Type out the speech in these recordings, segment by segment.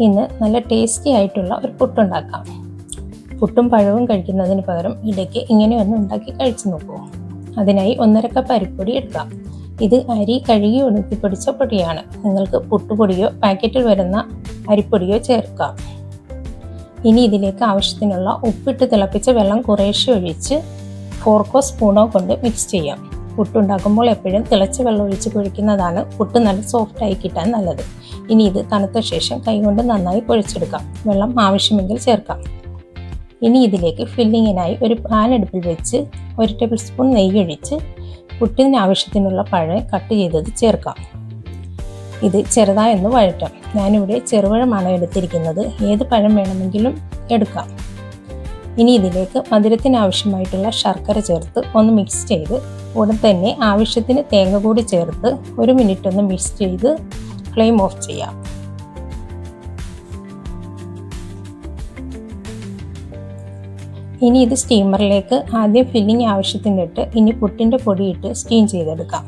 ഇന്ന് നല്ല ടേസ്റ്റി ആയിട്ടുള്ള ഒരു പുട്ടുണ്ടാക്കാം പുട്ടും പഴവും കഴിക്കുന്നതിന് പകരം ഇടയ്ക്ക് ഇങ്ങനെയൊന്ന് ഉണ്ടാക്കി കഴിച്ചു നോക്കൂ. അതിനായി ഒന്നര കപ്പ് അരിപ്പൊടി എടുക്കാം. ഇത് അരി കഴുകി ഉണക്കിപ്പൊടിച്ച പൊടിയാണ്. നിങ്ങൾക്ക് പുട്ടുപൊടിയോ പാക്കറ്റിൽ വരുന്ന അരിപ്പൊടിയോ ചേർക്കാം. ഇനി ഇതിലേക്ക് ആവശ്യത്തിനുള്ള ഉപ്പിട്ട് തിളപ്പിച്ച വെള്ളം കുറേശ്ശെ ഒഴിച്ച് ഫോർക്കോ സ്പൂണോ കൊണ്ട് മിക്സ് ചെയ്യാം. പുട്ടുണ്ടാക്കുമ്പോൾ എപ്പോഴും തിളച്ച വെള്ളം ഒഴിച്ച് കുഴിക്കുന്നതാണ് പുട്ട് നല്ല സോഫ്റ്റായി കിട്ടാൻ നല്ലത്. ഇനി ഇത് തണുത്ത ശേഷം കൈകൊണ്ട് നന്നായി കുഴച്ചെടുക്കാം വെള്ളം ആവശ്യമെങ്കിൽ ചേർക്കാം. ഇനി ഇതിലേക്ക് ഫില്ലിങ്ങിനായി ഒരു പാൻ അടുപ്പിൽ വെച്ച് ഒരു ടേബിൾ സ്പൂൺ നെയ്യ് ഒഴിച്ച് പുട്ടിന് ആവശ്യത്തിനുള്ള പഴം കട്ട് ചെയ്തത് ചേർക്കാം. ഇത് ചെറുതായൊന്ന് വഴറ്റാം. ഞാനിവിടെ ചെറുപഴമാണ് എടുത്തിരിക്കുന്നത്. ഏത് പഴം വേണമെങ്കിലും എടുക്കാം. ഇനി ഇതിലേക്ക് മധുരത്തിന് ആവശ്യമായിട്ടുള്ള ശർക്കര ചേർത്ത് ഒന്ന് മിക്സ് ചെയ്ത് ഉടൻ തന്നെ ആവശ്യത്തിന് തേങ്ങ കൂടി ചേർത്ത് ഒരു മിനിറ്റ് ഒന്ന് മിക്സ് ചെയ്ത് ഫ്ലെയിം ഓഫ് ചെയ്യാം. ഇനി ഇത് സ്റ്റീമറിലേക്ക് ആദ്യം ഫില്ലിംഗ് ആവശ്യത്തിനിട്ട് ഇനി പുട്ടിന്റെ പൊടിയിട്ട് സ്റ്റീം ചെയ്തെടുക്കാം.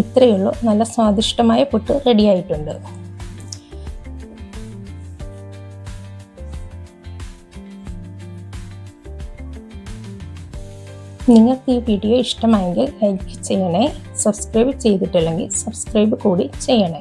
ഇത്രയുള്ളൂ നല്ല സ്വാദിഷ്ടമായ പുട്ട് റെഡി നിങ്ങൾക്ക് ഈ വീഡിയോ ഇഷ്ടമായെങ്കിൽ ലൈക്ക് ചെയ്യണേ സബ്സ്ക്രൈബ് ചെയ്തിട്ടില്ലെങ്കിൽ സബ്സ്ക്രൈബ് കൂടി ചെയ്യണേ.